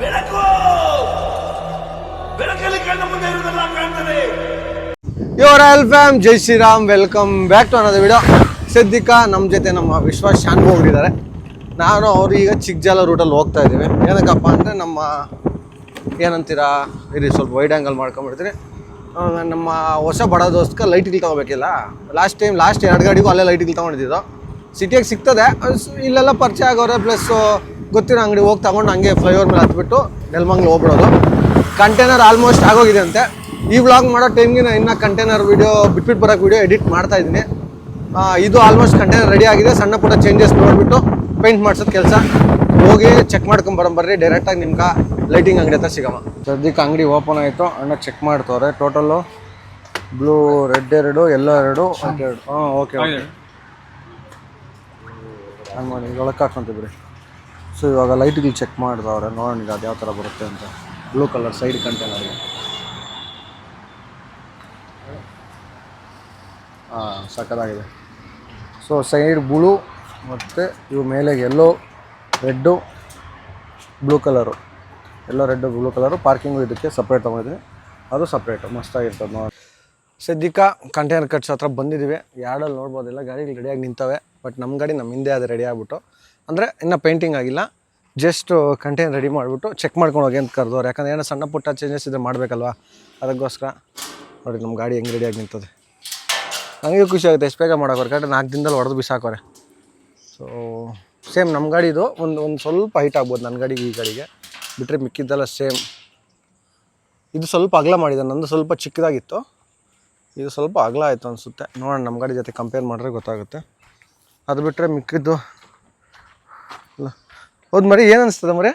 ಬೆಳಕು! ಬೆಳಕಲ್ಲಿ ಕಣ್ಣ ಮುಂದೆ ಇರುವುದೆಲ್ಲ ಕಾಣ್ತದೆ. Your L fam Jai Shriram welcome back to ಅನ್ನೋದು ವಿಡಿಯೋ ಸಿದ್ದಿಕಾ ನಮ್ಮ ಜೊತೆ ನಮ್ಮ ವಿಶ್ವಾಸ್ ಶಾನ್ಭು ಹೋಗಿದ್ದಾರೆ ನಾನು ಅವ್ರು ಈಗ ಚಿಕ್ಕಜಾಲ ರೂಟಲ್ಲಿ ಹೋಗ್ತಾ ಇದ್ದೀವಿ. ಏನಕ್ಕಪ್ಪ ಅಂದರೆ ನಮ್ಮ, ಏನಂತೀರಾ ಇರಿ ಸ್ವಲ್ಪ ವೈಡ್ ಆ್ಯಂಗಲ್ ಮಾಡ್ಕೊಂಬಿಡ್ತೀನಿ ನಮ್ಮ ಹೊಸ ಬಡದೋಸ್ಕ ಲೈಟ್ಗಳು ತೊಗೋಬೇಕಿಲ್ಲ. ಲಾಸ್ಟ್ ಟೈಮ್ ಲಾಸ್ಟ್ ಎರಡು ಗಾಡಿಗೂ ಅಲ್ಲೇ ಲೈಟ್ಗಳು ತೊಗೊಂಡಿದ್ದು. ಸಿಟಿಯಾಗಿ ಸಿಗ್ತದೆ. ಇಲ್ಲೆಲ್ಲ ಪರಿಚಯ ಆಗೋರೆ ಪ್ಲಸ್ ಗೊತ್ತಿರೋ ಅಂಗಡಿ ಹೋಗಿ ತಗೊಂಡು ಹಂಗೆ ಫ್ಲೈಓವರ್ ಮೇಲೆ ಹತ್ಬಿಟ್ಟು ನೆಲಮಂಗ್ಲ ಹೋಗ್ಬಿಡೋದು. ಕಂಟೈನರ್ ಆಲ್ಮೋಸ್ಟ್ ಆಗೋಗಿದೆ ಅಂತೆ ಈ ವ್ಲಾಗ್ ಮಾಡೋ ಟೈಮ್ಗೆ ನಾನು ಇನ್ನೂ ಕಂಟೈನರ್ ವೀಡಿಯೋ ಬಿಟ್ಬಿಟ್ಟು ಬರೋಕ್ಕೆ ವೀಡಿಯೋ ಎಡಿಟ್ ಮಾಡ್ತಾ ಇದ್ದೀನಿ. ಇದು ಆಲ್ಮೋಸ್ಟ್ ಕಂಟೈನರ್ ರೆಡಿ ಆಗಿದೆ. ಸಣ್ಣ ಪುಟ್ಟ ಚೇಂಜಸ್ ನೋಡಿಬಿಟ್ಟು ಪೇಂಟ್ ಮಾಡ್ಸೋದು ಕೆಲಸ. ಹೋಗಿ ಚೆಕ್ ಮಾಡ್ಕೊಂಡ್ ಬರೋಂಬರ್ರಿ ಡೈರೆಕ್ಟಾಗಿ ನಿಮ್ಗೆ ಲೈಟಿಂಗ್ ಅಂಗಡಿ ಹತ್ರ ಸಿಗಮ್ಮ ಸದ್ಯಕ್ಕೆ ಅಂಗಡಿ ಓಪನ್ ಆಯಿತು. ಅಣ್ಣ ಚೆಕ್ ಮಾಡ್ತವ್ರೆ. ಟೋಟಲ್ಲು ಬ್ಲೂ ರೆಡ್ ಎರಡು ಎಲ್ಲೋ ಎರಡು. ಹಾಂ ಓಕೆ ಓಕೆ ಹಂಗೆ ಮಾಡಿ ಒಳಕ್ಕೆ ಹಾಕೊಂತಿದ್ರಿ ಸೊ ಇವಾಗ ಲೈಟ್ಗಳು ಚೆಕ್ ಮಾಡಿದವ್ರೆ, ನೋಡೋಣ ಈಗ ಅದು ಯಾವ ಥರ ಬರುತ್ತೆ ಅಂತ. ಬ್ಲೂ ಕಲರ್ ಸೈಡ್ ಕಂಟೈನರ್ಗೆ ಹಾಂ ಸಕ್ಕದಾಗಿದೆ ಸೊ ಸೈಡ್ ಬ್ಲೂ ಮತ್ತು ಇವು ಮೇಲೆ yellow red blue colour yellow red blue colour parking ಇದಕ್ಕೆ ಸಪ್ರೇಟ್ ತೊಗೊಂಡಿದ್ದೀನಿ. ಅದು ಸಪ್ರೇಟು ಮಸ್ತಾಗಿರ್ತದೆ ನೋಡಿ. ಸದ್ಯಕ್ಕ ಕಂಟೈನರ್ ಕಟ್ಸ್ ಹತ್ರ ಬಂದಿದ್ದೀವಿ ಯಾರ್ಡಲ್ಲಿ ನೋಡ್ಬೋದಿಲ್ಲ, ಗಾಡಿಗಳು ರೆಡಿಯಾಗಿ ನಿಂತವೆ. ಬಟ್ ನಮ್ಮ ಗಾಡಿ ನಮ್ಮ ಹಿಂದೆ ಅದು ರೆಡಿ ಆಗ್ಬಿಟ್ಟು. ಅಂದರೆ ಇನ್ನೂ ಪೇಂಟಿಂಗ್ ಆಗಿಲ್ಲ. ಜಸ್ಟ್ ಕಂಟೇನ್ ರೆಡಿ ಮಾಡಿಬಿಟ್ಟು ಚೆಕ್ ಮಾಡ್ಕೊಂಡು ಹೋಗಿ ಅಂತ ಕರೆದವ್ರು. ಯಾಕಂದರೆ ಏನೋ ಸಣ್ಣ ಪುಟ್ಟ ಚೇಂಜಸ್ ಇದ್ರೆ ಮಾಡಬೇಕಲ್ವಾ? ಅದಕ್ಕೋಸ್ಕರ ನೋಡಿ ನಮ್ಮ ಗಾಡಿ ಹೆಂಗೆ ರೆಡಿಯಾಗಿ ನಿಂತದೆ. ನನಗೆ ಖುಷಿ ಆಗುತ್ತೆ, ಎಷ್ಟು ಬೇಗ ಮಾಡೋಕೆ ಕರೆಕ್ಟ್ ನಾಲ್ಕು ದಿನದಲ್ಲಿ ಹೊಡೆದು ಬಿಸಾಕೋರೆ. ಸೊ ಸೇಮ್ ನಮ್ಮ ಗಾಡಿದು. ಒಂದು ಒಂದು ಸ್ವಲ್ಪ ಹೈಟ್ ಆಗ್ಬೋದು ನನ್ನ ಗಾಡಿಗೆ, ಈ ಗಾಡಿಗೆ. ಬಿಟ್ಟರೆ ಮಿಕ್ಕಿದ್ದೆಲ್ಲ ಸೇಮ್ ಇದು ಸ್ವಲ್ಪ ಅಗಲ ಮಾಡಿದೆ, ನಂದು ಸ್ವಲ್ಪ ಚಿಕ್ಕದಾಗಿತ್ತು. ಇದು ಸ್ವಲ್ಪ ಅಗಲ ಆಯಿತು ಅನಿಸುತ್ತೆ. ನೋಡೋಣ ನಮ್ಮ ಗಾಡಿ ಜೊತೆ ಕಂಪೇರ್ ಮಾಡಿದ್ರೆ ಗೊತ್ತಾಗುತ್ತೆ. ಅದು ಬಿಟ್ಟರೆ ಮಿಕ್ಕಿದ್ದು ಹೌದು ಮರಿ ಏನು ಅನಿಸ್ತದೆ ಮರಿ?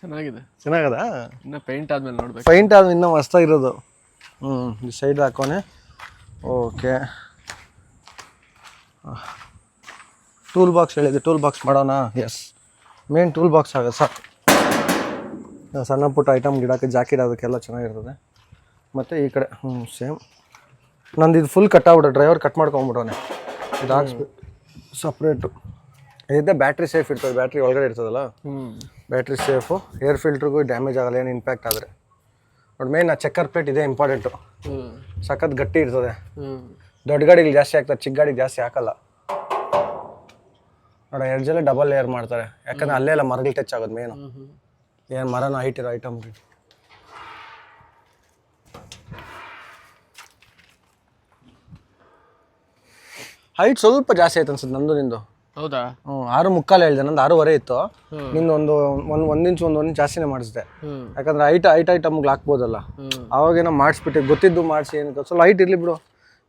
ಚೆನ್ನಾಗಿದೆ. ಚೆನ್ನಾಗದ? ಇನ್ನ ಪೇಂಟ್ ಆದ್ಮೇಲೆ ನೋಡ್ಬೇಕು. ಪೈಂಟ್ ಅದು ಇನ್ನೂ ಮಸ್ತಾಗಿರೋದು. ಹ್ಞೂ ಸೈಡ್ ಹಾಕೋನೆ ಓಕೆ ಟೂಲ್ ಬಾಕ್ಸ್ ಹೇಳಿದೆ. ಟೂಲ್ ಬಾಕ್ಸ್ ಮಾಡೋಣ? ಎಸ್ ಮೇನ್ ಟೂಲ್ ಬಾಕ್ಸ್ ಆಗುತ್ತೆ ಸಾಕು ಸಣ್ಣ ಪುಟ್ಟ ಐಟಮ್ ಗಿಡಕ್ಕೆ ಜಾಕೆಟ್ ಅದಕ್ಕೆಲ್ಲ ಚೆನ್ನಾಗಿರ್ತದೆ. ಮತ್ತು ಈ ಕಡೆ ಹ್ಞೂ ಸೇಮ್ ನಂದು ಇದು ಫುಲ್ ಕಟ್ ಆಗ್ಬಿಟ್ಟು ಡ್ರೈವರ್ ಕಟ್ ಮಾಡ್ಕೊಂಬಿಡೋಣ. ಇದು ಹಾಕ್ಸ್ಬಿಟ್ಟು ಸಪ್ರೇಟು ಇದೇ ಬ್ಯಾಟ್ರಿ ಸೇಫ್ ಇರ್ತದೆ ಬ್ಯಾಟ್ರಿ ಒಳಗಡೆ ಇರ್ತದಲ್ಲ? ಬ್ಯಾಟ್ರಿ ಸೇಫು ಏರ್ ಫಿಲ್ಟ್ರಿಗೂ ಡ್ಯಾಮೇಜ್ ಆಗಲ್ಲ ಏನು ಇಂಪ್ಯಾಕ್ಟ್ ಆದರೆ. ನೋಡಿ ಮೇನ್ ಆ ಚೆಕ್ಕರ್ ಪ್ಲೇಟ್ ಇದೆ ಇಂಪಾರ್ಟೆಂಟು ಸಖತ್ ಗಟ್ಟಿ ಇರ್ತದೆ. ದೊಡ್ಡ ಗಾಡಿಗೆ ಜಾಸ್ತಿ ಹಾಕ್ತಾರೆ ಚಿಕ್ಕ ಗಾಡಿಗೆ ಜಾಸ್ತಿ ಹಾಕಲ್ಲ. ನೋಡ ಜನ ಡಬಲ್ ಏರ್ ಮಾಡ್ತಾರೆ. ಯಾಕಂದ್ರೆ ಅಲ್ಲೇ ಎಲ್ಲ ಮರಗಳು ಟಚ್ ಆಗೋದು ಮೇನು ಏನು ಮರನ ಹೈಟ್ ಇರೋ ಐಟಮ್ ಹೈಟ್ ಸ್ವಲ್ಪ ಜಾಸ್ತಿ ಆಯ್ತು ಅನ್ಸುತ್ತೆ ನಂದು ನಿಂದು. ಹೌದಾ? ಹ್ಞೂ ಆರು ಮುಕ್ಕಾಲು ಹೇಳಿದೆ ನಂದು ಆರೂವರೆ ಇತ್ತು. ನಿಂದು ಒಂದು ಒಂದು ಒಂದು ಇಂಚು ಒಂದು ಒಂದು ಇಂಚ್ ಜಾಸ್ತಿನೇ ಮಾಡಿಸಿದೆ. ಯಾಕಂದ್ರೆ ಹೈಟ್ ಹೈಟ್ ಐಟಮ್ಗೆ ಹಾಕ್ಬೋದಲ್ಲ. ಹ್ಮ್. ಅವಾಗೇನೋ ಮಾಡಿಸ್ಬಿಟ್ಟು ಗೊತ್ತಿದ್ದು ಮಾಡಿಸಿ ಏನಕ್ಕೆ ಸ್ವಲ್ಪ ಹೈಟ್ ಇರಲಿ ಬಿಡು.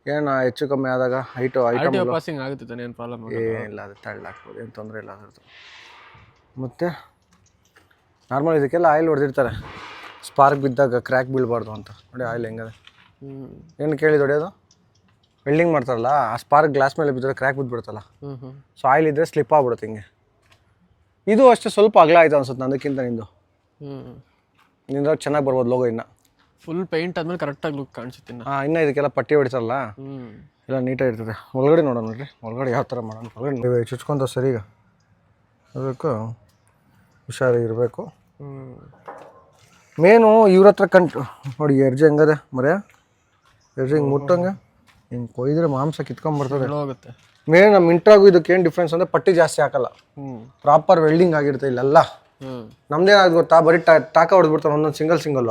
ಏನು ಹೆಚ್ಚು ಕಮ್ಮಿ ಆದಾಗ ಹೈಟು ಐಟಮ್ ಪಾಸಿಂಗ್ ಆಗುತ್ತೆ ತಾನೆ ಏನು ಪ್ರಾಬ್ಲಮ್ ಏನಿಲ್ಲ ಅದು ತಳ್ಳಿ ಹಾಕ್ಬೋದು ಏನು ತೊಂದರೆ ಇಲ್ಲ ಅದ್ರದ್ದು. ಮತ್ತು ನಾರ್ಮಲ್ ಇದಕ್ಕೆಲ್ಲ ಆಯಿಲ್ ಹೊಡೆದಿರ್ತಾರೆ. ಸ್ಪಾರ್ಕ್ ಬಿದ್ದಾಗ ಕ್ರ್ಯಾಕ್ ಬೀಳಬಾರ್ದು ಅಂತ. ನೋಡಿ ಆಯಿಲ್ ಹೆಂಗದೆ. ಏನು ಕೇಳಿದ ಹೊಡೆಯೋದು ವೆಲ್ಡಿಂಗ್ ಮಾಡ್ತಾರಲ್ಲ ಆ ಸ್ಪಾರ್ಕ್ ಗ್ಲಾಸ್ ಮೇಲೆ ಬಿದ್ದರೆ ಕ್ರ್ಯಾಕ್ ಬಿದ್ದುಬಿಡುತ್ತಲ್ಲ ಸೊ ಆಯಿಲ್ ಇದ್ದರೆ ಸ್ಲಿಪ್ ಆಗ್ಬಿಡುತ್ತೆ ಹಿಂಗೆ. ಇದು ಅಷ್ಟೇ ಸ್ವಲ್ಪ ಅಗಲ ಆಯ್ತು ಅನ್ಸುತ್ತೆ ನಂದಕ್ಕಿಂತ ನಿಂದು. ನಿಂದ ಚೆನ್ನಾಗಿ ಬರ್ಬೋದು ಲೋಗೋ ಇನ್ನು. ಫುಲ್ ಪೇಂಟ್ ಆದ್ಮೇಲೆ ಕರೆಕ್ಟಾಗಿ ಲುಕ್ ಕಾಣಿಸುತ್ತೆ ಇನ್ನ. ಹಾಂ ಇನ್ನೂ ಇದಕ್ಕೆಲ್ಲ ಪಟ್ಟಿ ಹೊಡಿತಾರಲ್ಲ? ಹ್ಮ್. ಎಲ್ಲ ನೀಟಾಗಿ ಇರ್ತದೆ ಒಳಗಡೆ ನೋಡೋಣ ನೋಡ್ರಿ. ಒಳಗಡೆ ಯಾವ ಥರ ಮಾಡೋಣ? ಒಳಗಡೆ ಚುಚ್ಕೊಂತ ಸರಿ ಈಗ. ಅದಕ್ಕೆ ಹುಷಾರಾಗಿರಬೇಕು. ಹ್ಮ್. ಮೇನು ಇವ್ರ ಹತ್ರ ಕಂಟ್ ನೋಡಿ ಎರ್ಜಿ ಹೆಂಗದೆ ಮರೆಯ? ಎರ್ಜಿ ಹಿಂಗೆ ಮುಟ್ಟಂಗೆ? ಹಿಂಗೆ ಕೊಯ್ದ್ರೆ ಮಾಂಸ ಕಿತ್ಕೊಂಡ್ಬರ್ತದೆ ಹೋಗುತ್ತೆ ಮೇನ್ ನಮ್ಮ ಇಂಟ್ರಾಗು ಇದಕ್ಕೆ ಏನು ಡಿಫ್ರೆನ್ಸ್ ಅಂದರೆ ಪಟ್ಟಿ ಜಾಸ್ತಿ ಹಾಕಲ್ಲ. ಪ್ರಾಪರ್ ವೆಲ್ಡಿಂಗ್ ಆಗಿರುತ್ತೆ ಇಲ್ಲೆಲ್ಲ. ನಮ್ಮದೇ ಆಗ ಗೊತ್ತಾ ಬರೀ ಟಾಕ ಹೊಡೆದ್ಬಿಡ್ತಾರೆ ಒಂದೊಂದು ಸಿಂಗಲ್ ಸಿಂಗಲ್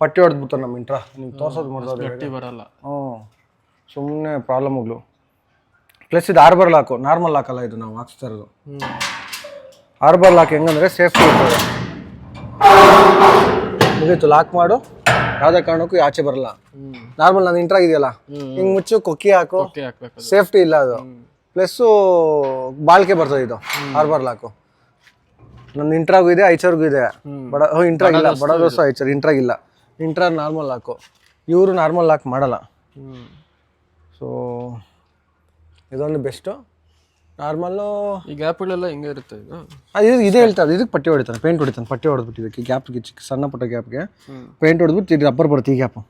ಪಟ್ಟಿ ಹೊಡೆದ್ಬಿಡ್ತಾರೆ ನಮ್ಮ ಇಂಟ್ರಾ. ನಿಮ್ಗೆ ತೋರ್ಸೋದು ಗಟ್ಟಿ ಬರಲ್ಲ. ಹ್ಞೂ ಸುಮ್ಮನೆ ಪ್ರಾಬ್ಲಮ್ಗಳು ಪ್ಲಸ್ ಇದು ಆರ್ಬರ್ ಲಾಕು ನಾರ್ಮಲ್ ಲಾಕಲ್ಲ ಇದು ನಾವು ಹಾಕ್ಸ್ತಾ ಇರೋದು. ಲಾಕ್ ಹೆಂಗಂದ್ರೆ ಸೇಫ್ಟಿ ಇರ್ತದೆ ಮುಗೀತು ಲಾಕ್ ಮಾಡು. ಯಾವುದೇ ಕಾರಣಕ್ಕೂ ಆಚೆ ಬರಲ್ಲ. ನಾರ್ಮಲ್ ನಾನು ಇಂಟ್ರಾಗಿದೆಯಲ್ಲ ಇದೆಯಲ್ಲ ಹಿಂಗ್ ಮುಚ್ಚು ಕೊಕ್ಕಿ ಹಾಕು. ಸೇಫ್ಟಿ ಇಲ್ಲ ಅದು. ಪ್ಲಸ್ ಬಾಳ್ಕೆ ಬರ್ತದೆ ಇದು ಹಾರ್ಬರ್ ಲಾಕು ನನ್ನ ಇಂಟ್ರಾಗೂ ಇದೆ ಐಚರ್ಗೂ ಇದೆ. ಬಡ ಹ್ಞೂ ಇಂಟ್ರಾಗ್ ಇಲ್ಲ ಬಡದೋಸು ಐಚರ್ ಇಂಟ್ರಾಗ್ ಇಲ್ಲ ಇಂಟ್ರಾ ನಾರ್ಮಲ್ ಲಾಕು ಇವರು ನಾರ್ಮಲ್ ಲಾಕ್ ಮಾಡಲ್ಲ. ಸೊ ಇದೊಂದು ಬೆಸ್ಟು ನಾರ್ಮಲ್ಲು ಈ ಗ್ಯಾಪ್ಗಳೆಲ್ಲ ಹಿಂಗೆ ಇರುತ್ತೆ ಇದು ಇದು ಇದೇ ಹೇಳ್ತಾರೆ ಇದಕ್ಕೆ ಪಟ್ಟಿ ಹೊಡಿತಾನೆ ಪೇಂಟ್ ಹೊಡಿತಾನೆ ಪಟ್ಟಿ ಹೊಡೆದ್ಬಿಟ್ಟು ಇದಕ್ಕೆ ಗ್ಯಾಪ್ಗೆ ಚಿಕ್ಕ ಸಣ್ಣ ಪುಟ್ಟ ಗ್ಯಾಪ್ಗೆ ಪೇಂಟ್ ಹೊಡೆದ್ಬಿಟ್ಟು ಇದು ರಬ್ಬರ್ ಬರುತ್ತೆ ಈ ಗ್ಯಾಪು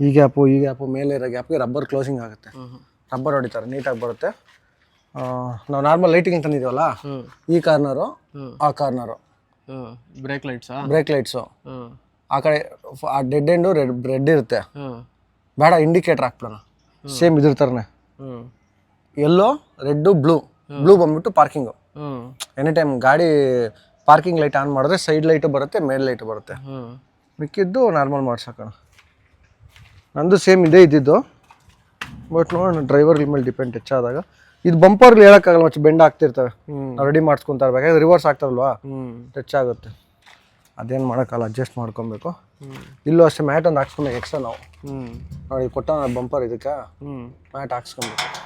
ಈ ಗ್ಯಾಪು ಈ ಗ್ಯಾಪು ಮೇಲೆ ಇರೋ ಗ್ಯಾಪ್ಗೆ ರಬ್ಬರ್ ಕ್ಲೋಸಿಂಗ್ ಆಗುತ್ತೆ. ರಬ್ಬರ್ ಹೊಡಿತಾರೆ ನೀಟಾಗಿ ಬರುತ್ತೆ. ನಾವು ನಾರ್ಮಲ್ ಲೈಟಿಂಗ್ ತಂದಿದ್ದೀವಲ್ಲ ಈ ಕಾರ್ನರು ಆ ಕಾರ್ನರು ಬ್ರೇಕ್ ಲೈಟ್ಸಾ ಬ್ರೇಕ್ ಲೈಟ್ಸು ಆ? ಕಡೆ ಆ ಡೆಡ್ ಎಂಡು ರೆಡ್ ರೆಡ್ ಇರುತ್ತೆ. ಬೇಡ ಇಂಡಿಕೇಟರ್ ಹಾಕ್ಬಿಡೋಣ. ಸೇಮ್ ಇದ್ರ ಥರನೇ ಎಲ್ಲೋ ರೆಡ್ಡು ಬ್ಲೂ ಬ್ಲೂ ಬಂದ್ಬಿಟ್ಟು ಪಾರ್ಕಿಂಗು ಎನಿ ಟೈಮ್ ಗಾಡಿ ಪಾರ್ಕಿಂಗ್ ಲೈಟ್ ಆನ್ ಮಾಡಿದ್ರೆ ಸೈಡ್ ಲೈಟ್ ಬರುತ್ತೆ ಮೇಲ್ ಲೈಟ್ ಬರುತ್ತೆ. ಮಿಕ್ಕಿದ್ದು ನಾರ್ಮಲ್ ಮಾಡ್ಸಕಣ. ನಂದು ಸೇಮ್ ಇದೇ ಇದ್ದಿದ್ದು. ಬಟ್ ನೋಡೋಣ ಡ್ರೈವರ್ ಮೇಲೆ ಡಿಪೆಂಡ್ ಹೆಚ್ಚಾದಾಗ. ಇದು ಬಂಪರ್ ಹೇಳಕ್ಕಾಗಲ್ಲ ಮತ್ತೆ ಬೆಂಡ್ ಆಗ್ತಿರ್ತವೆ. ರೆಡಿ ಮಾಡಿಸ್ಕೊಂತ ಇರ್ಬೇಕು. ಯಾಕಂದ್ರೆ ರಿವರ್ಸ್ ಆಗ್ತಾರಲ್ವಾ? ಹ್ಞೂ ಟಚ್ ಆಗುತ್ತೆ ಅದೇನು ಮಾಡೋಕ್ಕಲ್ಲ ಅಡ್ಜಸ್ಟ್ ಮಾಡ್ಕೊಬೇಕು. ಇಲ್ಲೂ ಅಷ್ಟೇ ಮ್ಯಾಟ್ ಒಂದು ಹಾಕ್ಸ್ಕೊಬೇಕು ಎಕ್ಸ್ಟ್ರಾ ನಾವು. ಹ್ಞೂ ನೋಡಿ ಕೊಟ್ಟ ಬಂಪರ್ ಇದಕ್ಕೆ. ಹ್ಞೂ ಮ್ಯಾಟ್ ಹಾಕ್ಸ್ಕೊಬೇಕು ಹ್ಞೂ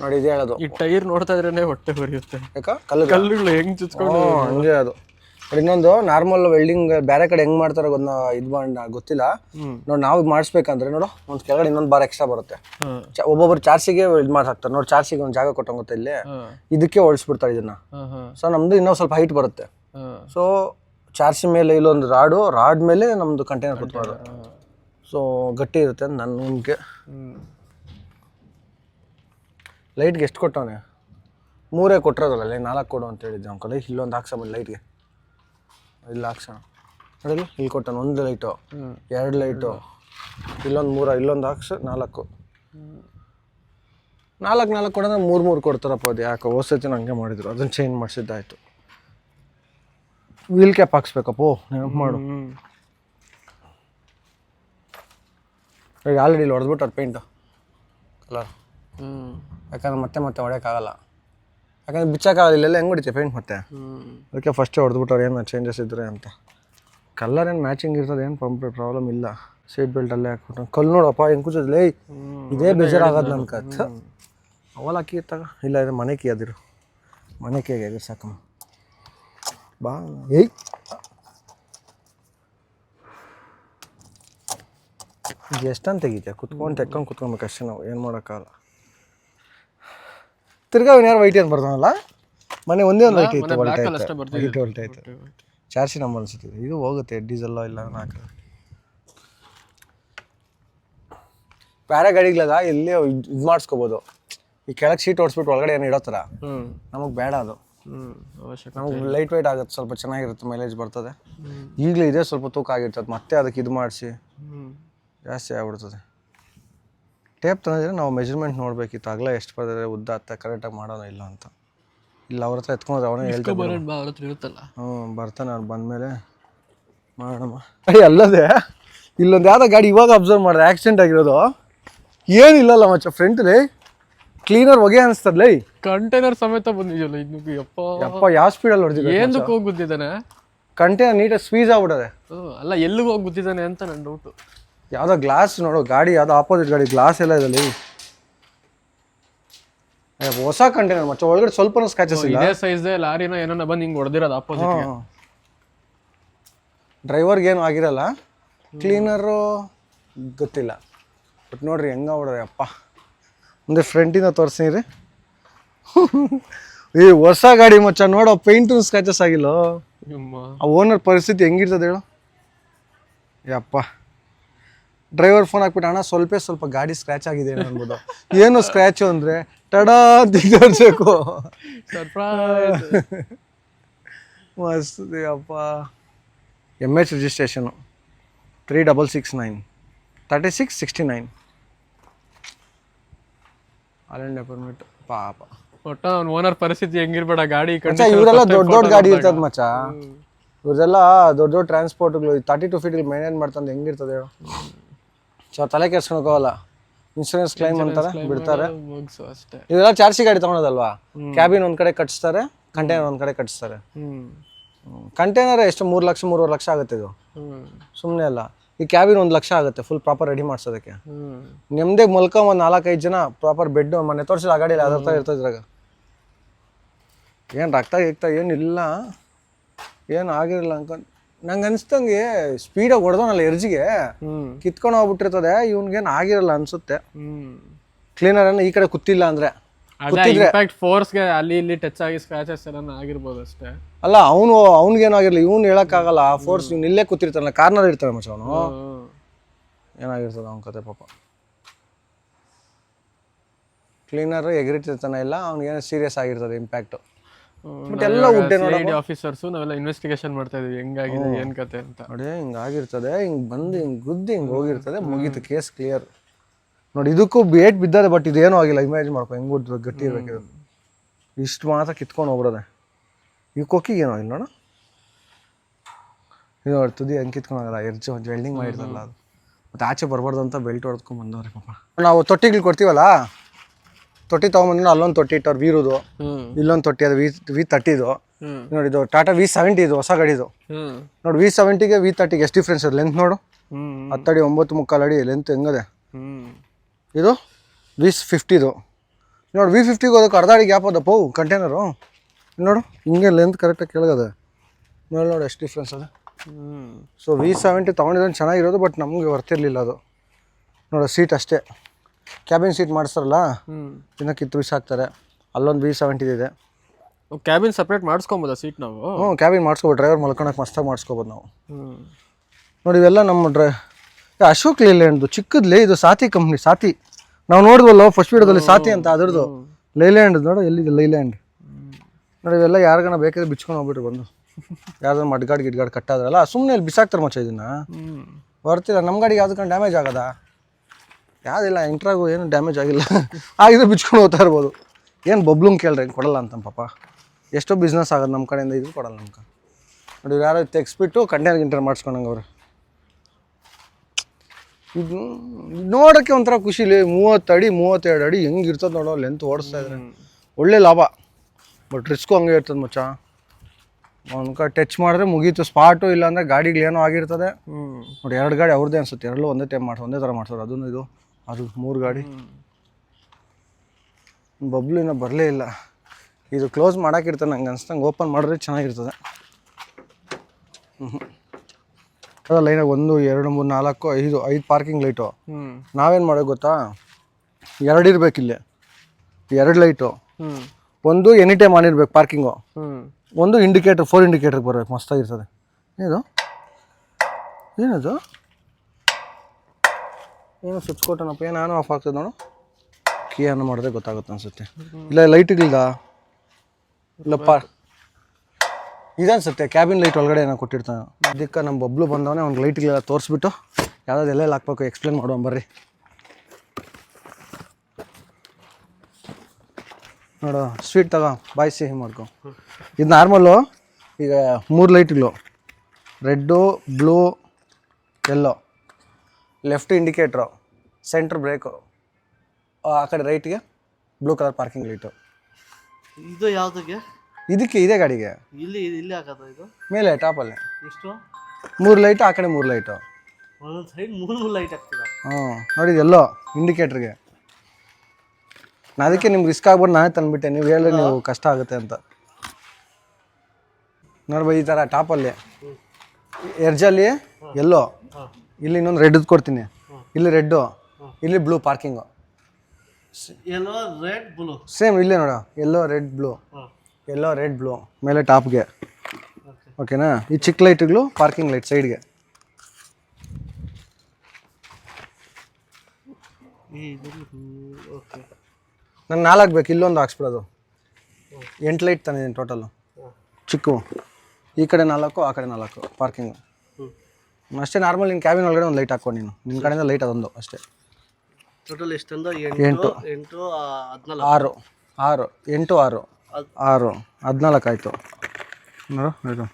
ನೋಡಿ ಇದು ಹೇಳೋದು. ಈ ಟೈರ್ ನೋಡ್ತಾ ಇದ್ರೇನೆ ಹೊಟ್ಟೆ ಹೊರಿಯುತ್ತೆ. ಯಾಕ? ಕಲ್ಲು ಕಲ್ಲುಗಳು ಹೆಂಗ್ ಚುಚ್ಕೊಂಡು ಹಂಗೆ ಅದು. ಇನ್ನೊಂದು ನಾರ್ಮಲ್ ವೆಲ್ಡಿಂಗ್ ಬೇರೆ ಕಡೆ ಹೆಂಗ್ ಮಾಡ್ತಾರೆ ಗೊತ್ತ ಇದು ಮಾಡಿ ಗೊತ್ತಿಲ್ಲ. ನೋಡಿ ನಾವು ಮಾಡಿಸ್ಬೇಕಂದ್ರೆ ನೋಡು ಒಂದು ಕೆಳಗಡೆ ಇನ್ನೊಂದು ಬಾರ್ ಎಕ್ಸ್ಟ್ರಾ ಬರುತ್ತೆ. ಒಬ್ಬೊಬ್ಬರು ಒಬ್ಬೊಬ್ರು ಚಾರ್ಸಿಗೆ ಇದು ಮಾಡಿ ಹಾಕ್ತಾರೆ ನೋಡಿ ಚಾರ್ಸಿಗೆ ಒಂದು ಜಾಗ ಕೊಟ್ಟಂಗುತ್ತೆ ಇಲ್ಲಿ? ಇದಕ್ಕೆ ಹೊಳಿಸ್ಬಿಡ್ತಾರೆ ಇದನ್ನ. ಸೊ ನಮ್ದು ಇನ್ನೊಂದು ಸ್ವಲ್ಪ ಹೈಟ್ ಬರುತ್ತೆ. ಸೊ ಚಾರ್ಸಿ ಮೇಲೆ ಇಲ್ಲೊಂದು ರಾಡು ರಾಡ್ ಮೇಲೆ ನಮ್ದು ಕಂಟೈನರ್ ಕೊಡ್ತಾರೆ ಸೊ ಗಟ್ಟಿ ಇರುತ್ತೆ ನನ್ನ ಲೈಟ್ಗೆ ಎಷ್ಟು ಕೊಟ್ಟವನೆ? ಮೂರೇ ಕೊಟ್ಟಿರೋದಲ್ಲ ಲೈ ನಾಲ್ಕು ಕೊಡು ಅಂತ ಹೇಳಿದ್ದೆ ಅಂಕಲ್ ಇಲ್ಲೊಂದು ಹಾಕ್ಸಮ್ಮ ಲೈಟ್ಗೆ ಇಲ್ಲಿ ಹಾಕ್ಸೋಣ. ನೋಡಿ ಇಲ್ಲಿ ಕೊಟ್ಟನು ಒಂದು ಲೈಟು ಎರಡು ಲೈಟು ಇಲ್ಲೊಂದು ಮೂರ ಇಲ್ಲೊಂದು ಹಾಕ್ಸ ನಾಲ್ಕು. ನಾಲ್ಕು ನಾಲ್ಕು ಕೊಡೋದ್ರೆ ಮೂರು ಮೂರು ಕೊಡ್ತಾರಪ್ಪ ಅದು ಯಾಕೆ. ಸತಿನ ಹಂಗೆ ಮಾಡಿದ್ರು. ಅದನ್ನು ಚೇಂಜ್ ಮಾಡಿಸಿದ್ದಾಯ್ತು ವೀಲ್ ಕ್ಯಾಪ್ ಹಾಕ್ಸ್ಬೇಕಪ್ಪ. ನೆನಪು ಮಾಡು. ಈಗ ಆಲ್ರೆಡಿ ಇಲ್ಲಿ ಹೊಡೆದ್ಬಿಟ್ಟು ಅದು ಪೇಂಟು ಕಲರ್ ಯಾಕಂದ್ರೆ ಮತ್ತೆ ಮತ್ತೆ ಹೊಡೆಯೋಕ್ಕಾಗಲ್ಲ. ಯಾಕಂದ್ರೆ ಬಿಚ್ಚಕ್ಕಾಗಲ್ಲ ಇಲ್ಲೆಲ್ಲ ಹೆಂಗೆ ಹೊಡಿತೀವಿ ಪೇಂಟ್ ಮತ್ತೆ. ಅದಕ್ಕೆ ಫಸ್ಟೇ ಹೊಡೆದ್ಬಿಟ್ಟವ್ರು ಏನು ಚೇಂಜಸ್ ಇದ್ರೆ ಅಂತ. ಕಲರ್ ಏನು ಮ್ಯಾಚಿಂಗ್ ಇರ್ತದೆ ಏನು ಪಂಪ್ ಪ್ರಾಬ್ಲಮ್ ಇಲ್ಲ. ಸೀಟ್ ಬೆಲ್ಟ್ ಅಲ್ಲೇ ಹಾಕ್ಬಿಟ್ಟು. ಕಲ್ಲು ನೋಡಪ್ಪ ಹೆಂಗೆ ಕೂಚೋದಿಲ್ಲ ಏ ಇದೇ ಬೇಜಾರಾಗೋದು ನನ್ನ ಕತ್ ಅವಲ್ಲ ಕೀ ತಗ ಇಲ್ಲ ಇದು ಮನೆ ಕೀ ಅದಿರು. ಮನೆ ಕೀ ಆಗಿದೆ ಸಾಕಮ್ಮ ಬಾ. ಏಯ್. ಎಷ್ಟಂತ ತೆಗಿತೀಯ? ಕುತ್ಕೊಂಡು ತೆಕ್ಕೊಂಡು ಕುತ್ಕೊಬೇಕು ಅಷ್ಟೇ ನಾವು. ಏನು ಮಾಡೋಕ್ಕಾಗಲ್ಲ. ತಿರ್ಗಾ ಅವ್ನು ಯಾರು ವೈಟ್ ಏನು ಬರ್ತಾನಲ್ಲ? ಮನೆ ಒಂದೇ ಒಂದು ವೈಟ್ ಇತ್ತು ಅಲ್ಲಿ ಅಷ್ಟೇ ವೈಟ್ ಚಾರ್ಸಿ ನಂಬರ್ ಅನ್ಸುತ್ತೆ ಇದು. ಹೋಗುತ್ತೆ ಡೀಸೆಲ್ಲೋ ಇಲ್ಲ ನಾಲ್ಕು ಬೇರೆ ಗಾಡಿಗಳಾಗ ಇಲ್ಲಿ ಇದು ಮಾಡಿಸ್ಕೋಬೋದು. ಈ ಕೆಳಗೆ ಶೀಟ್ ಓಡಿಸ್ಬಿಟ್ಟು ಒಳಗಡೆ ಏನು ಇಡೋ ಥರ. ನಮಗೆ ಬೇಡ ಅದು. ನಮಗೆ ಲೈಟ್ ವೈಟ್ ಆಗುತ್ತೆ ಸ್ವಲ್ಪ ಚೆನ್ನಾಗಿರುತ್ತೆ ಮೈಲೇಜ್ ಬರ್ತದೆ. ಈಗಲೂ ಇದೇ ಸ್ವಲ್ಪ ತೂಕ ಆಗಿರ್ತದೆ ಮತ್ತೆ ಅದಕ್ಕೆ ಇದು ಮಾಡಿಸಿ. ಜಾಸ್ತಿ ಆಗ್ಬಿಡ್ತದೆ. ಟೇಪ್ ತಂದಿದ್ರೆ ನಾವು ಮೆಜರ್ಮೆಂಟ್ ನೋಡ್ಬೇಕಿತ್ತು ಅಗಲ ಎಷ್ಟು ಬರ್ತದೆ ಉದ್ದ ಹತ್ತ ಕರೆಕ್ಟಾಗಿ ಮಾಡೋಣ ಇಲ್ಲ ಅಂತ. ಇಲ್ಲ ಅವ್ರ ಹತ್ರ ಎತ್ಕೊಂಡ್ರೆ ಅವನೇ ಹೇಳ್ತಾರೆ ಬರೋಣ ಬಾ ಇರುತ್ತಲ್ಲ. ಹ್ಞೂ ಬರ್ತಾನೆ ಅವ್ರು ಬಂದಮೇಲೆ ಮಾಡೋಣ ಅಯ್ಯ ಅಲ್ಲದೆ ಇಲ್ಲೊಂದು ಯಾವುದೋ ಗಾಡಿ ಇವಾಗ ಅಬ್ಸರ್ವ್ ಮಾಡಿದೆ ಆಕ್ಸಿಡೆಂಟ್ ಆಗಿರೋದು. ಏನಿಲ್ಲಲ್ಲ ಮಚ್ಚ ಫ್ರಂಟಲ್ಲಿ ಕ್ಲೀನರ್ ಹೊಗೆ ಅನಿಸ್ತದ್ಲೇ. ಕಂಟೈನರ್ ಸಮೇತ ಬಂದಿದೆಯಲ್ಲ ಇನ್ನು ಯಪ್ಪ. ಯಪ್ಪ ಯಾವ ಸ್ಪೀಡಲ್ಲಿ ಹೊಡೆದಿದೆ ಏನಕ್ಕೆ ಹೋಗಿ ಗುದ್ದಿದ್ದಾನೆ ಕಂಟೈನರ್ ನೀಟಾಗಿ ಸ್ವೀಸ್ ಆಗ್ಬಿಡದೆ ಹ್ಞೂ ಅಲ್ಲ ಎಲ್ಲಿಗೆ ಹೋಗಿ ಗುದ್ದಿದ್ದಾನೆ ಅಂತ ನನ್ನ ಡೌಟು ಯಾವುದೋ ಗ್ಲಾಸ್ ನೋಡು ಗಾಡಿ ಯಾವುದೋ ಆಪೋಸಿಟ್ ಗಾಡಿ ಗ್ಲಾಸ್ ಎಲ್ಲ ಇದರಲ್ಲಿ. ಹೊಸ ಕಂಟೈನರ್ ಮಚ್ಚ ಒಳಗಡೆ ಸ್ವಲ್ಪ ಸ್ಕ್ರಾಚಸ್ ಇಲ್ಲ. ಇದೇ ಸೈಜ್ ಲಾರಿನ ಏನನ್ನ ಬಂದು ಹಿಂಗೆ ಹೊಡೆದಿರೋದು ಆಪೋಸಿಟ್ ಡ್ರೈವರ್ಗೆ ಏನು ಆಗಿರಲ್ಲ. ಕ್ಲೀನರು ಗೊತ್ತಿಲ್ಲ. ಬಟ್ ನೋಡ್ರಿ ಹೆಂಗ ಹೊಡ್ರಿ ಅಪ್ಪ. ಮುಂದೆ ಫ್ರಂಟಿಂದ ತೋರಿಸ್ತೀನಿ ರೀ. ಈ ಹೊಸ ಗಾಡಿ ಮಚ್ಚ ನೋಡೋ ಪೇಂಟು ಸ್ಕ್ರಾಚಸ್ ಆಗಿಲ್ಲ. ಆ ಓನರ್ ಪರಿಸ್ಥಿತಿ ಹೆಂಗಿರ್ತದೆ ಹೇಳು. ಯಪ್ಪ ಡ್ರೈವರ್ ಫೋನ್ ಹಾಕ್ಬಿಟ್ಟು ಅಣ್ಣ ಸ್ವಲ್ಪ ಸ್ವಲ್ಪ ಗಾಡಿ ಸ್ಕ್ರ್ಯಾಚ್ ಆಗಿದೆ ಅನ್ಬೋದು. ಏನು ಸ್ಕ್ರ್ಯಾಚು ಅಂದರೆ? ಟಡಾ ತೋರಿಸ್ಬೇಕು ಸರ್ಪ್ರೈಸ್ ಮಸ್ತ್ ಅಪ್ಪ. M H registration three double six nine thirty six sixty nine ಅಲೆಂಡ್ permit ಪಾಪ. ಒಟ್ಟ ಅವ್ನ ಓನರ್ ಪರಿಸ್ಥಿತಿ ಹೆಂಗಿರ್ಬೇಡ ಗಾಡಿ ಇವರೆಲ್ಲ ದೊಡ್ಡ ದೊಡ್ಡ ಗಾಡಿ ಇರ್ತದ ಮಚ್ಚ? ಇವ್ರದೆಲ್ಲ ದೊಡ್ಡ ದೊಡ್ಡ ಟ್ರಾನ್ಸ್ಪೋರ್ಟ್ಗಳು ತರ್ಟಿ ಟು ಫೀಟ್ಗಳು ಮೇಂಟೈನ್ ಮಾಡ್ತಂದ್ರೆ ಹೆಂಗಿರ್ತದೆ ಹೇಳು. ಸೊ ತಲೆ ಕೆಡ್ಸ್ಕೊಳಕ್ ಇನ್ಸೂರೆನ್ಸ್ ಕ್ಲೈಮ್ ಅಂತಾರೆ ಬಿಡ್ತಾರೆ. ಇದೆಲ್ಲ ಅಷ್ಟೇ. ಚಾರ್ಸಿ ಗಾಡಿ ತಗೊಳೋದಲ್ವಾ ಕ್ಯಾಬಿನ್ ಒಂದ್ ಕಡೆ ಕಟ್ಸ್ತಾರೆ ಕಂಟೈನರ್ ಒಂದ್ ಕಡೆ ಕಟ್ಸ್ತಾರೆ. ಕಂಟೈನರ್ ಎಷ್ಟು? ಮೂರು ಲಕ್ಷ ಮೂರುವರೆ ಲಕ್ಷ ಆಗುತ್ತೆ ಇದು. ಸುಮ್ನೆ ಸುಮ್ಮನೆ ಅಲ್ಲ. ಈ ಕ್ಯಾಬಿನ್ ಒಂದು ಲಕ್ಷ ಆಗುತ್ತೆ ಫುಲ್ ಪ್ರಾಪರ್ ರೆಡಿ ಮಾಡ್ಸೋದಕ್ಕೆ. ನೆಮ್ಮದಿ ಮಲ್ಕ ಒಂದು ನಾಲ್ಕೈದು ಜನ ಪ್ರಾಪರ್ ಬೆಡ್ ಮನೆ ತೋರಿಸಿದ ಆ ಗಾಡಿಯಲ್ಲಿ ಅದ್ರ ಇರ್ತದೆ ಇದ್ರಾಗ. ಏನು ರಕ್ತ ಗಿಕ್ತ ಏನಿಲ್ಲ. ಏನು ಆಗಿರಲಿಲ್ಲ ಅನ್ಕೊಂಡು ನಂಗೆ ಸ್ಪೀಡ್ ಸ್ಪೀಡಾಗಿ ಹೊಡೆದವನಲ್ಲ ಎರ್ಜಿಗೆ. ಹ್ಮ್. ಕಿತ್ಕೊಂಡು ಹೋಗ್ಬಿಟ್ಟಿರ್ತದೆ ಇವ್ನಿಗೇನು ಆಗಿರಲ್ಲ ಅನ್ಸುತ್ತೆ. ಹ್ಮ್. ಕ್ಲೀನರ್ ಅನ್ನ ಈ ಕಡೆ ಕುತ್ತಿಲ್ಲ ಅಂದ್ರೆ. ಫೋರ್ಸ್ಗೆ ಅಲ್ಲಿ ಇಲ್ಲಿ ಟಚ್ ಆಗಿ ಸ್ಕ್ರಾಚಸ್ ಎಲ್ಲ ಆಗಿರ್ಬೋದು ಅಷ್ಟೇ. ಅಲ್ಲ ಅವನು ಅವ್ನಿಗೇನು ಆಗಿರಲಿಲ್ಲ ಇವ್ನು ಹೇಳಕ್ಕಾಗಲ್ಲ ಆ ಫೋರ್ಸ್ ಇವ್ನು ಇಲ್ಲೇ ಕೂತಿರ್ತಾನಲ್ಲ ಕಾರ್ನರ್ ಇರ್ತಾನೆ ಮಚ್ಚ ಅವನು. ಏನಾಗಿರ್ತದ ಅವನ ಕತೆ ಪಾಪ. ಕ್ಲೀನರ್ ಎಗರಿತಿರ್ತಾನೆ ಇಲ್ಲ ಅವ್ನಿಗೇನೋ ಸೀರಿಯಸ್ ಆಗಿರ್ತದೆ ಇಂಪ್ಯಾಕ್ಟು ಎಲ್ಲ ಸಿ ಆಫೀಸರ್ಸು ನಾವೆಲ್ಲ ಇನ್ವೆಸ್ಟಿಗೇಷನ್ ಮಾಡ್ತಾ ಇದೀವಿ ಹೆಂಗಾಗಿದೆ ಏನ್ ಕತೆ ಅಂತ. ನೋಡಿ ಹಿಂಗ್ ಆಗಿರ್ತದೆ ಹಿಂಗೆ ಬಂದು ಹಿಂಗೆ ಗುದ್ದಿ ಹಿಂಗೆ ಹೋಗಿರ್ತದೆ ಮುಗೀತು ಕೇಸ್ ಕ್ಲಿಯರ್ ನೋಡಿ ಇದಕ್ಕೂ ಬೇಟ್ ಬಿದ್ದದೆ ಬಟ್ ಇದೇನೂ ಆಗಿಲ್ಲ. ಇಮ್ಯಾಜಿನ್ ಮಾಡ್ಕೊ ಹೆಂಗ್ ಗುದ್ದು ಗಟ್ಟಿ ಇರಬೇಕಿದು ಇಷ್ಟು ಮಾತ್ರ ಕಿತ್ಕೊಂಡು ಹೋಗ್ಬಿಡದೆ. ಈ ಕೊಕ್ಕಿಗೆ ಏನೋ ಆಗಿಲ್ಲ ನೋಡು. ಇದು ನೋಡಿ ತುದಿ ಹಂಗೆ ಕಿತ್ಕೊಂಡಾಗಲ್ಲ ಎರ್ಜಿ ಒಂದು ವೆಲ್ಡಿಂಗ್ ಮಾಡಿರ್ತಲ್ಲ ಅದು. ಮತ್ತು ಆಚೆ ಬರಬಾರ್ದು ಅಂತ ಬೆಲ್ಟ್ ಹೊಡೆದ್ಕೊಂಡು ಬಂದವ್ರಿ ಪಾಪ. ನಾವು ತೊಟ್ಟಿಗಳು ಕೊಡ್ತೀವಲ್ಲ? ತೊಟ್ಟಿ ತೊಗೊಂಬಂದ್ರೆ ಅಲ್ಲೊಂದು ತೊಟ್ಟಿ ಇಟ್ಟವ್ರು ವೀರುದು. ಇಲ್ಲೊಂದು ತೊಟ್ಟಿ ಅದು ವಿ ವಿ ತರ್ಟಿದು ನೋಡಿ ಇದು ಟಾಟಾ ವಿ ಸೆವೆಂಟಿ ಇದು ಹೊಸ ಗಾಡಿದು. ನೋಡಿ ವಿ ಸೆವೆಂಟಿಗೆ ವಿ ತರ್ಟಿಗೆ ಎಷ್ಟು ಡಿಫ್ರೆನ್ಸ್ ಅದು ಲೆಂತ್ ನೋಡು. ಹತ್ತಡಿ ಒಂಬತ್ತು ಮುಕ್ಕಾಲು ಅಡಿ ಲೆಂತ್ ಹೆಂಗದೆ? ಇದು ವಿ ಫಿಫ್ಟಿದು ನೋಡಿ ವಿ ಫಿಫ್ಟಿಗೆ ಹೋದಕ್ಕೆ ಅರ್ಧ ಅಡಿ ಗ್ಯಾಪ್ ಅದಪ್ಪ ಕಂಟೈನರು ನೋಡು ಹಿಂಗೆ ಲೆಂತ್ ಕರೆಕ್ಟಾಗಿ ಕೆಳಗದೆ. ನೋಡಿ ನೋಡಿ ಎಷ್ಟು ಡಿಫ್ರೆನ್ಸ್ ಅದು. ಸೊ ವಿ ಸೆವೆಂಟಿ ತೊಗೊಂಡಿದ್ದು ಚೆನ್ನಾಗಿರೋದು ಬಟ್ ನಮಗೆ ಬರ್ತಿರ್ಲಿಲ್ಲ ಅದು. ನೋಡು ಸೀಟ್ ಅಷ್ಟೇ. ಕ್ಯಾಬಿನ್ ಸೀಟ್ ಮಾಡಿಸ್ತಾರಲ್ಲ ಹ್ಮ್. ಇನ್ನು ಕಿತ್ತು ಬಿಸಾಕ್ತಾರೆ ಅಲ್ಲೊಂದು ವಿ ಸೆವೆಂಟಿದಿದೆ ಕ್ಯಾಬಿನ್ ಸಪ್ರೇಟ್ ಮಾಡಿಸ್ಕೊಬೋದಾ ಸೀಟ್ ನಾವು? ಹ್ಞೂ ಕ್ಯಾಬಿನ್ ಮಾಡಿಸ್ಕೋಬೋದು ಡ್ರೈವರ್ ಮಲ್ಕೊಳಕ್ಕೆ ಮಸ್ತಾಗಿ ಮಾಡಿಸ್ಕೋಬೋದು ನಾವು. ನೋಡಿ ಇವೆಲ್ಲ ನಮ್ಮ ಡ್ರೈ ಅಶೋಕ್ ಲೇಲ್ಯಾಂಡ್ದು ಚಿಕ್ಕದ್ಲೇ ಇದು ಸಾತಿ ಕಂಪ್ನಿ ಸಾತಿ. ನಾವು ನೋಡಿದ್ವಲ್ಲ ಫಸ್ಟ್ ವೀಡಿಯೋದಲ್ಲಿ ಸಾತಿ ಅಂತ ಅದ್ರದ್ದು. ಲೈಲ್ಯಾಂಡ್ ನೋಡು ಎಲ್ಲಿದೆ ಲೈಲ್ಯಾಂಡ್ ನೋಡಿ ಇವೆಲ್ಲ ಯಾರಿಗಾನ ಬೇಕಾದ್ರೆ ಬಿಚ್ಕೊಂಡು ಹೋಗ್ಬಿಟ್ರಿ ಬಂದು. ಯಾರ್ದಾರು ಮಡ್ಗಾಡ್ ಗಿಡ್ಗಾಡ್ ಕಟ್ಟಾದ್ರಲ್ಲ ಸುಮ್ಮನೆ ಇಲ್ಲಿ ಬಿಸಾಕ್ತಾರೆ ಮಚ್ಚ ಇದನ್ನ. ಬರ್ತಿಲ್ಲ ಬರ್ತೀರ ನಮ್ಮ ಗಾಡಿಗೆ ಯಾವ್ದಕ್ಕೆ ಡ್ಯಾಮೇಜ್ ಆಗದ? ಯಾವುದಿಲ್ಲ ಇಂಟ್ರಾಗು ಏನು ಡ್ಯಾಮೇಜ್ ಆಗಿಲ್ಲ. ಆಗಿದ್ರೆ ಬಿಚ್ಕೊಂಡು ಹೋಗ್ತಾ ಇರ್ಬೋದು. ಏನು ಬಬ್ಲುಂಗ್ ಕೇಳ್ರಿ ಹಿಂಗೆ ಕೊಡಲ್ಲ ಅಂತ ಪಾಪ. ಎಷ್ಟೋ ಬಿಸ್ನೆಸ್ ಆಗೋದು ನಮ್ಮ ಕಡೆಯಿಂದ ಇದು ಕೊಡಲ್ಲ ನಮ್ಗೆ. ನೋಡಿ ಇವ್ರು ಯಾರೋ ತೆಗ್ಸ್ಬಿಟ್ಟು ಕಂಟೈನರ್ ಗಿಂಟರ್ ಮಾಡಿಸ್ಕೊಂಡಂಗೆ ಅವರು. ಇದು ನೋಡೋಕ್ಕೆ ಒಂಥರ ಖುಷಿಲಿ ಮೂವತ್ತು ಅಡಿ ಮೂವತ್ತೆರಡು ಅಡಿ ಹೆಂಗೆ ಇರ್ತದೆ ನೋಡೋ ಲೆಂತ್ ಓಡಿಸ್ತಾ ಇದ್ರೆ. ಒಳ್ಳೆ ಲಾಭ. ಬಟ್ ರಿಸ್ಕು ಹಂಗೆ ಇರ್ತದೆ ಮುಚ್ಚ. ಒಂದು ಟಚ್ ಮಾಡಿದ್ರೆ ಮುಗೀತು. ಸ್ಪಾಟು ಇಲ್ಲಾಂದರೆ ಗಾಡಿಗಳು ಏನೋ ಆಗಿರ್ತದೆ. ನೋಡಿ ಎರಡು ಗಾಡಿ ಅವ್ರದ್ದೇ ಅನ್ಸುತ್ತೆ. ಎರಡೂ ಒಂದೇ ಟೈಮ್ ಮಾಡ್ತಾರೆ ಒಂದೇ ಥರ ಮಾಡ್ತಾರೆ ಅದನ್ನು ಇದು. ಅದು ಮೂರು ಗಾಡಿ. ಬಬ್ಲು ಇನ್ನೂ ಬರಲೇ ಇಲ್ಲ. ಇದು ಕ್ಲೋಸ್ ಮಾಡೋಕ್ಕಿರ್ತದೆ ನಂಗೆ ಅನ್ಸ್ತಂಗೆ ಓಪನ್ ಮಾಡಿದ್ರೆ ಚೆನ್ನಾಗಿರ್ತದೆ. ಹ್ಞೂ ಅದ ಲೈನಾಗ ಒಂದು ಎರಡು ಮೂರು ನಾಲ್ಕು ಐದು ಐದು ಪಾರ್ಕಿಂಗ್ ಲೈಟು ಹ್ಞೂ ನಾವೇನು ಮಾಡೋದು ಗೊತ್ತಾ? ಎರಡು ಇರಬೇಕಿಲ್ಲಿ ಎರಡು ಲೈಟು ಒಂದು ಎನಿ ಟೈಮ್ ಆನ್ ಇರ್ಬೇಕು ಪಾರ್ಕಿಂಗು ಒಂದು ಇಂಡಿಕೇಟರ್ ಫೋರ್ ಇಂಡಿಕೇಟರ್ ಬರಬೇಕು. ಮಸ್ತಾಗಿರ್ತದೆ. ಇದು ಏನದು? ಏನು ಸ್ವಿಚ್ ಕೊಟ್ಟನಪ್ಪ, ಏನು ಆನ್ ಆಫ್ ಆಗ್ತದೆ ನೋಡು. ಕೀ ಆನ್ ಮಾಡಿದ್ರೆ ಗೊತ್ತಾಗುತ್ತೆ ಅನ್ಸುತ್ತೆ. ಇಲ್ಲ ಲೈಟ್ ಇಲ್ಲ ಪಾ ಇದನ್ಸುತ್ತೆ ಕ್ಯಾಬಿನ್ ಲೈಟ್ ಒಳಗಡೆ ಏನೋ ಕೊಟ್ಟಿರ್ತಾನೆ. ಅದಕ್ಕೆ ನಮ್ಮ ಬಬ್ಲು ಬಂದವನೇ ಅವ್ನಿಗೆ ಲೈಟ್ಗಳೆಲ್ಲ ತೋರಿಸ್ಬಿಟ್ಟು ಯಾವುದಾದ್ರು ಎಲ್ಲೆಲ್ಲಿ ಹಾಕ್ಬೇಕು ಎಕ್ಸ್ಪ್ಲೇನ್ ಮಾಡುವ ಬರ್ರಿ. ನೋಡು ಸ್ವೀಟ್ ತಗೋ, ಬಾಯ್ ಸಿಹಿ ಮಾಡ್ಕೊ. ಇದು ನಾರ್ಮಲ್ಲು, ಈಗ ಮೂರು ಲೈಟ್ಗಳು red blue yellow left indicator centre brake ಆ ಕಡೆ ರೈಟ್ಗೆ ಬ್ಲೂ ಕಲರ್ ಪಾರ್ಕಿಂಗ್ ಲೈಟು ಇದು ಯಾವುದಕ್ಕೆ? ಇದಕ್ಕೆ ಇದೇ ಗಾಡಿಗೆ. ಇಲ್ಲಿ ಇಲ್ಲಿ ಹಾಕೋದು ಇದು? ಮೇಲೆ ಟಾಪಲ್ಲಿ ಎಷ್ಟು? ಮೂರು ಲೈಟು ಆ ಕಡೆ ಮೂರು ಲೈಟು ಒಂದೊಂದು ಸೈಡ್ ಮೂರು ಮೂರು ಲೈಟ್ ಹಾಕ್ತೀರಾ? ಹ್ಞೂ ನೋಡಿದ್ದು ಎಲ್ಲೋ ಇಂಡಿಕೇಟ್ರಿಗೆ ನಾ ಅದಕ್ಕೆ ನಿಮ್ಗೆ ರಿಸ್ಕ್ ಆಗ್ಬಿಟ್ಟು ನಾನೇ ತಂದುಬಿಟ್ಟೆ. ನೀವು ಹೇಳಿದ್ರೆ ನೀವು ಕಷ್ಟ ಆಗುತ್ತೆ ಅಂತ. ನೋಡ್ಬೋದು ಈ ಥರ ಟಾಪಲ್ಲಿ ಎರ್ಜಲ್ಲಿ ಎಲ್ಲೋ? ಇಲ್ಲಿ ಇನ್ನೊಂದು ರೆಡ್ ಕೊಡ್ತೀನಿ. ಇಲ್ಲಿ ರೆಡ್ಡು ಇಲ್ಲಿ blue parking yellow red blue same ಇಲ್ಲೇ ನೋಡ yellow red blue yellow red blue ಮೇಲೆ ಟಾಪ್ಗೆ ಓಕೆ ಓಕೆನಾ ಈ ಚಿಕ್ಕ ಲೈಟ್ಗಳು ಪಾರ್ಕಿಂಗ್ ಲೈಟ್ ಸೈಡ್ಗೆ ನಾನು ನಾಲ್ಕು ಬೇಕು ಇಲ್ಲೊಂದು ಹಾಕ್ಸ್ಬಿಡೋದು. ಎಂಟು ಲೈಟ್ ತಂದಿದ್ದೀನಿ ಟೋಟಲು ಚಿಕ್ಕು. ಈ ಕಡೆ ನಾಲ್ಕು ಆ ಕಡೆ ನಾಲ್ಕು ಪಾರ್ಕಿಂಗು ಅಷ್ಟೇ ನಾರ್ಮಲ್ ನಿನ್ನ ಕ್ಯಾಬಿನ್ ಒಳಗಡೆ ಒಂದು ಲೈಟ್ ಹಾಕೋ ನೀನು. ನಿನ್ನ ಕಡೆಯಿಂದ ಲೈಟ್ ಅದೊಂದು ಅಷ್ಟೇ. ಟೋಟಲ್ ಎಷ್ಟೊಂದು? ಎಂಟು ಎಂಟು. ಹದಿನಾಲ್ಕು. ಆರು. ಆರು. ಎಂಟು ಆರು. ಆರು. ಹದಿನಾಲ್ಕು ಆಯಿತು. ನೋಡು ಇದು.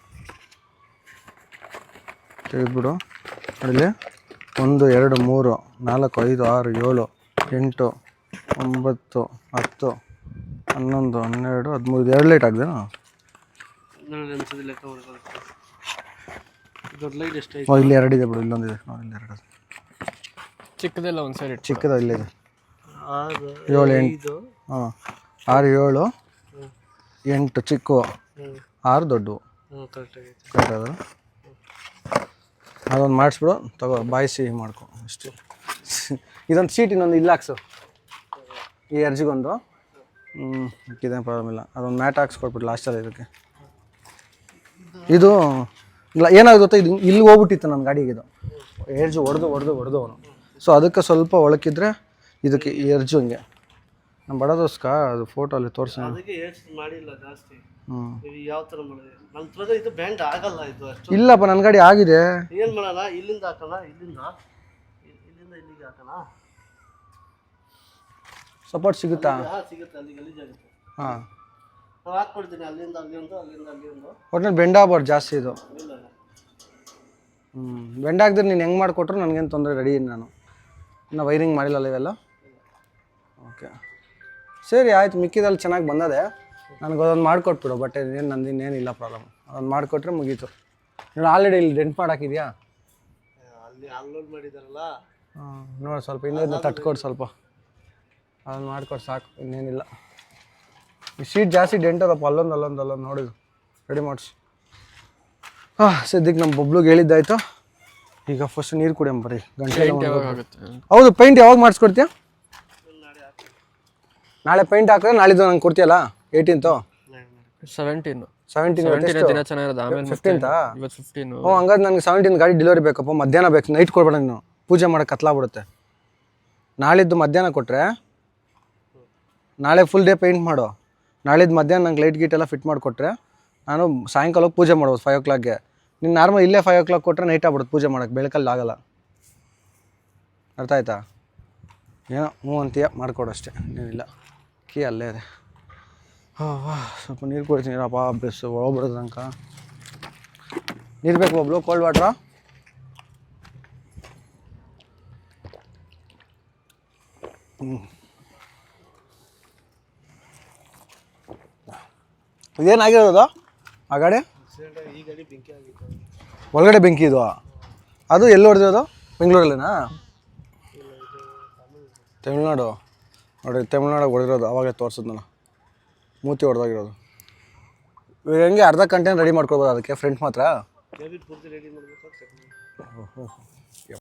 ತೆಗೆದ್ಬಿಡು. ಅಲ್ಲಿ ಒಂದು ಎರಡು ಮೂರು ನಾಲ್ಕು ಐದು ಆರು ಏಳು ಎಂಟು ಒಂಬತ್ತು ಹತ್ತು ಹನ್ನೊಂದು ಹನ್ನೆರಡು ಹದಿಮೂರು. ಎರಡು ಲೈಟ್ ಆಗ್ದೇನಾ ದೊಡ್ಡ ಲೈಟ್ ಓ ಇಲ್ಲಿ ಎರಡಿದೆ ಬಿಡು ಇಲ್ಲೊಂದಿದೆ ನೋಡಿ ಇಲ್ಲಿ ಎರಡು ಚಿಕ್ಕದೆಲ್ಲ ಒಂದು ಸೈಡ್ ಇಟ್ಟು ಚಿಕ್ಕದ ಇಲ್ಲಿದೆ ಆರು ಏಳು ಎಂಟು. ಹಾಂ. ಆರು ಏಳು ಎಂಟು ಚಿಕ್ಕು. ಆರು ದೊಡ್ಡವು. ಹ್ಞೂ ಕರೆಕ್ಟ್ ಆಗೈತೆ. ಕರೆಕ್ಟ್ ಅದ ಅದೊಂದು ಮಾಡಿಸ್ಬಿಡು ತಗೋ ಬಾಯಿ ಸಿಹಿ ಮಾಡ್ಕೊ ಅಷ್ಟು ಇದೊಂದು ಸೀಟ್ ಇನ್ನೊಂದು ಇಲ್ಲ ಹಾಕ್ಸು. ಈ ಅರ್ಜಿಗೊಂದು. ಹ್ಞೂ ಇದೇನು ಪ್ರಾಬ್ಲಮ್ ಇಲ್ಲ. ಅದೊಂದು ಮ್ಯಾಟ್ ಹಾಕ್ಸ್ಕೊಟ್ಬಿಟ್ಟು ಲಾಸ್ಟಲ್ಲಿ ಇದಕ್ಕೆ. ಇದು ಇಲ್ಲ ಏನಾಗುತ್ತೆ ಗೊತ್ತಾ ಇದು ಇಲ್ಲಿ ಹೋಗ್ಬಿಟ್ಟಿತ್ತು ನನ್ನ ಗಾಡಿಗೆ ಇದು. ಎರ್ಜು ಹೊಡೆದು ಹೊಡೆದು ಹೊಡೆದು ಅವನು. ಸೊ ಅದಕ್ಕೆ ಸ್ವಲ್ಪ ಒಳಕಿದ್ರೆ ಇದಕ್ಕೆ ಎರ್ಜು ಹಂಗೆ. ನಮ್ಮ ಬಡ ದೋಸ್ಕ ಅದು ಫೋಟೋ ಅಲ್ಲಿ ತೋರಿಸಿ. ಅದಕ್ಕೆ ಏಡ್ಸ್ ಮಾಡಿಲ್ಲ ಜಾಸ್ತಿ. ಹ್ಞೂ ಇದು ಯಾವ ಥರ ಮಾಡಿದೆ? ನನ್ನ ಪ್ರಕಾರ ಇದು ಬ್ಯಾಂಡ್ ಆಗಲ್ಲ ಇದು ಅಷ್ಟು. ಇಲ್ಲಪ್ಪ ನನ್ನ ಗಾಡಿ ಆಗಿದೆ. ಏನು ಮಾಡೋಣ? ಇಲ್ಲಿಂದ ಹಾಕೋಣ? ಇಲ್ಲಿಂದ? ಇಲ್ಲಿಂದ ಇಲ್ಲಿಗೆ ಹಾಕೋಣ? ಸಪೋರ್ಟ್ ಸಿಗುತ್ತಾ? ಸಿಗುತ್ತೆ ಅಲ್ಲಿ ಗಲೀಜಾಗುತ್ತೆ. ಹಾಂ. ನಾನು ಹಾಕ್ಕೊಡ್ತೀನಿ ಅಲ್ಲಿಂದ ಅಲ್ಲಿಂದ ಅಲ್ಲಿಂದ ಅಲ್ಲಿಂದ. ಒಟ್ನಲ್ಲಿ ಬೆಂಡ್ ಆಗ್ಬಾರ್ದು ಜಾಸ್ತಿ ಇದು. ಇಲ್ಲ ಹ್ಞೂ ಬೆಂಡ್ ನೀನು ಹೆಂಗೆ ಮಾಡಿಕೊಟ್ರು ನನಗೇನು ತೊಂದರೆ ರೆಡಿ ನಾನು. ಇನ್ನು ವೈರಿಂಗ್ ಮಾಡಿಲ್ಲಲ್ಲ ಇವೆಲ್ಲ? ಓಕೆ ಸರಿ ಆಯ್ತು. ಮಿಕ್ಕಿದಲ್ಲಿ ಚೆನ್ನಾಗಿ ಬಂದದೆ. ನನಗೆ ಅದೊಂದು ಮಾಡಿಕೊಟ್ಬಿಡು ಬಟ್ ಏನು ನಂದು ಇನ್ನೇನಿಲ್ಲ ಪ್ರಾಬ್ಲಮ್ ಅದೊಂದು ಮಾಡಿಕೊಟ್ರೆ ಮುಗೀತು. ನೋಡಿ ಆಲ್ರೆಡಿ ಇಲ್ಲಿ ಡೆಂಟ್ ಮಾಡಾಕಿದ್ಯಾ? ಅಲ್ಲಿ ಅನ್ಲೋಡ್ ಮಾಡಿದಾರಲ್ಲ? ಹಾಂ ನೋಡಿ ಸ್ವಲ್ಪ ಇನ್ನೊಂದು ತಟ್ಕೊಡು ಸ್ವಲ್ಪ. ಅದನ್ನು ಮಾಡ್ಕೊಡಿ ಸಾಕು ಇನ್ನೇನಿಲ್ಲ. ಸೀಟ್ ಜಾಸ್ತಿ ಡೆಂಟ್ ಅದಪ್ಪ ಅಲ್ಲೊಂದು ಅಲ್ಲೊಂದು ಅಲ್ಲೊಂದು ನೋಡಿದ್ರು. ರೆಡಿ ಮಾಡಿಸಿ ಹಾಂ ಸದ್ಯಕ್ಕೆ ನಮ್ಮ ಬಬ್ಲುಗೆ ಹೇಳಿದ್ದಾಯ್ತು. ಈಗ ಫಸ್ಟ್ ನೀರು ಕುಡಿಯಂ ಬರ್ರಿ. ಗಂಟೆ ಹೌದು ಪೇಂಟ್ ಯಾವಾಗ ಮಾಡಿಸ್ಕೊಡ್ತೀಯ? ನಾಳೆ ಪೇಂಟ್ ಹಾಕಿದ್ರೆ ನಾಳಿದ್ದು ನಂಗೆ ಕೊಡ್ತೀಯಲ್ಲ? ಏಯ್ಟೀನ್ತು ಸೆವೆಂಟೀನ್ ದಿನ ಚೆನ್ನಾಗಿರೋದು ಆಮೇಲೆ ಮತ್ತೆ ಫಿಫ್ಟೀನ್ತಾ ಇವತ್ತು ಫಿಫ್ಟೀನು ಹ್ಞೂ ಹಂಗಾದ್ರೆ ನನಗೆ ಸೆವೆಂಟೀನ್ ಗಾಡಿ ಡೆಲಿವರಿ ಬೇಕಪ್ಪ ಮಧ್ಯಾಹ್ನ ಬೇಕು. ನೈಟ್ ಕೊಡ್ಬೇಡ ನೀನು. ಪೂಜೆ ಮಾಡೋಕೆ ಕತ್ಲಾಗ್ಬಿಡುತ್ತೆ. ನಾಳಿದ್ದು ಮಧ್ಯಾಹ್ನ ಕೊಟ್ಟರೆ ನಾಳೆ ಫುಲ್ ಡೇ ಪೇಂಟ್ ಮಾಡು. ನಾಳಿದ್ದು ಮಧ್ಯಾಹ್ನ ನಂಗೆ ಲೈಟ್ ಗೀಟ್ ಎಲ್ಲ ಫಿಟ್ ಮಾಡಿಕೊಟ್ರೆ ನಾನು ಸಾಯಂಕಾಲಕ್ಕೆ ಪೂಜೆ ಮಾಡ್ಬೋದು ಫೈವ್ ಓ ಕ್ಲಾಕ್ಗೆ ನೀನು ನಾರ್ಮಲ್ ಇಲ್ಲೇ ಫೈವ್ ಓ ಕ್ಲಾಕ್ ಕೊಟ್ಟರೆ ನೈಟ್ ಆಗ್ಬಿಡುತ್ತೆ ಪೂಜೆ ಮಾಡೋಕ್ಕೆ ಬೆಳಕಲ್ಲಿ ಆಗಲ್ಲ. ಅರ್ಥ ಆಯ್ತಾ? ಏನೋ ಹ್ಞೂ ಅಂತೀಯ, ಮಾಡಿಕೊಡು ಅಷ್ಟೇ, ಏನಿಲ್ಲ. ಕೀ ಅಲ್ಲೇ ಇದೆ. ಹಾಂ ಸ್ವಲ್ಪ ನೀರು ಕೊಡ್ತೀನಿ ಅಪ್ಪ ಬೆಸ್ ಹೋಗ್ಬಿಡೋದು ತನಕ ನೀರು ಬೇಕು ಒಬ್ಬಳು ಕೋಲ್ಡ್ ವಾಟ್ರಾ ಇದೇನಾಗಿರೋದು ಆ ಗಾಡಿ? ಒಳಗಡೆ ಬೆಂಕಿ ಇದು ಅದು ಎಲ್ಲಿ ಹೊಡೆದಿರೋದು? ಬೆಂಗಳೂರಲ್ಲೇನಾ? ತಮಿಳ್ನಾಡು. ನೋಡಿ ತಮಿಳ್ನಾಡು ಹೊಡೆದಿರೋದು ಅವಾಗಲೇ ತೋರಿಸಿದ್ ನಾನು ಮೂತಿ ಹೊಡೆದಾಗಿರೋದು ಇವಾಗ ಹೆಂಗೆ ಅರ್ಧ ಕಂಟೆಂಟ್ ರೆಡಿ ಮಾಡ್ಕೊಬೋದು ಅದಕ್ಕೆ? ಫ್ರಂಟ್ ಮಾತ್ರ?